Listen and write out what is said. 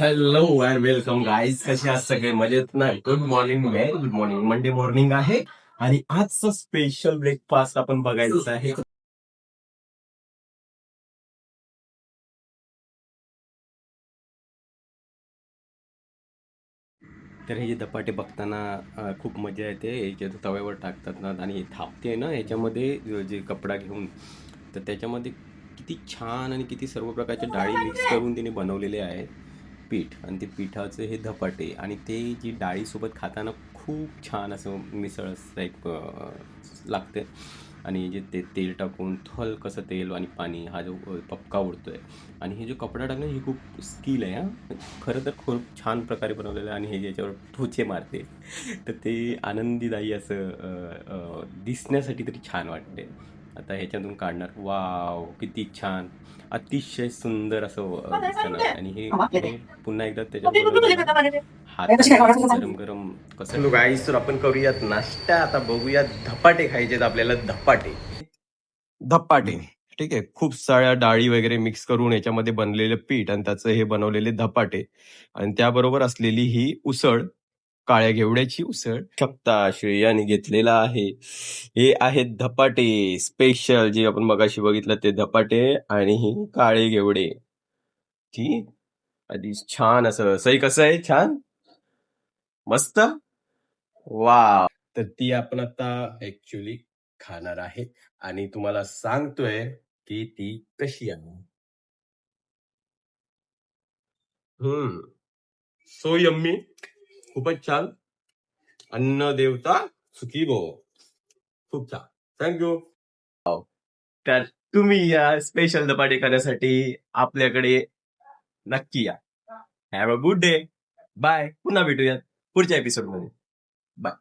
Hello and welcome guys कसे आज सगळे? मजेत ना? Good morning very good morning Monday morning आहे. आणि आजचा स्पेशल ब्रेकफास्ट आपण बघायचं आहे. तर हे जे धपाटे बघताना खूप मजा येते. याच्या तव्यावर टाकतात ना आणि हे थापते ना याच्यामध्ये जे कपडा घेऊन. तर त्याच्यामध्ये किती छान आणि किती सर्व प्रकारच्या डाळी मिक्स करून तिने बनवलेले आहेत. पीठ आणि ते पिठाचं हे धपाटे आणि ते जी डाळीसोबत खाताना खूप छान असं मिसळ टाईप लागते. आणि जे ते तेल टाकून थल कसं तेल आणि पाणी हा जो पपका उडतो आहे आणि हे जो कपडा टाकणं ही खूप स्किल आहे हां. खरं तर खूप छान प्रकारे बनवलेलं आहे आणि हे ज्याच्यावर ठोचे मारते तर ते आनंदीदायी असं दिसण्यासाठी तरी छान वाटते. आता ह्याच्यातून काढणार. वाव किती छान. अतिशय सुंदर असं दिसणार आणि हे पुन्हा एकदा त्याच्यावर हात गरम गरम कसं गाईस तर आपण करूयात नाश्ता. आता बघूयात धपाटे खायचे आपल्याला. धपाटे. धपाटे. ठीक आहे. खूप साऱ्या डाळी वगैरे मिक्स करून याच्यामध्ये बनलेलं पीठ आणि त्याचं हे बनवलेले धपाटे. आणि त्याबरोबर असलेली ही उसळ. काळ्या घेवड्याची उसळ. शकता श्रेयाने घेतलेला आहे. हे आहेत धपाटे स्पेशल जे आपण मगाशी बघितलं ते धपाटे आणि ही काळे घेवडे. ठीक आधी छान असं सई कसं आहे? छान? मस्त? वा तर ती आपण आता ऍक्च्युली खाणार आहे. आणि तुम्हाला सांगतोय की ती कशी आहे. हम्म. सो यम्मी खूपच छान. अन्न देवता सुखी भो. खूप छान. थँक्यू तर तुम्ही या स्पेशल धपाटे करण्यासाठी आपल्याकडे नक्की या. Have a good day bye पुन्हा भेटूयात पुढच्या एपिसोडमध्ये बाय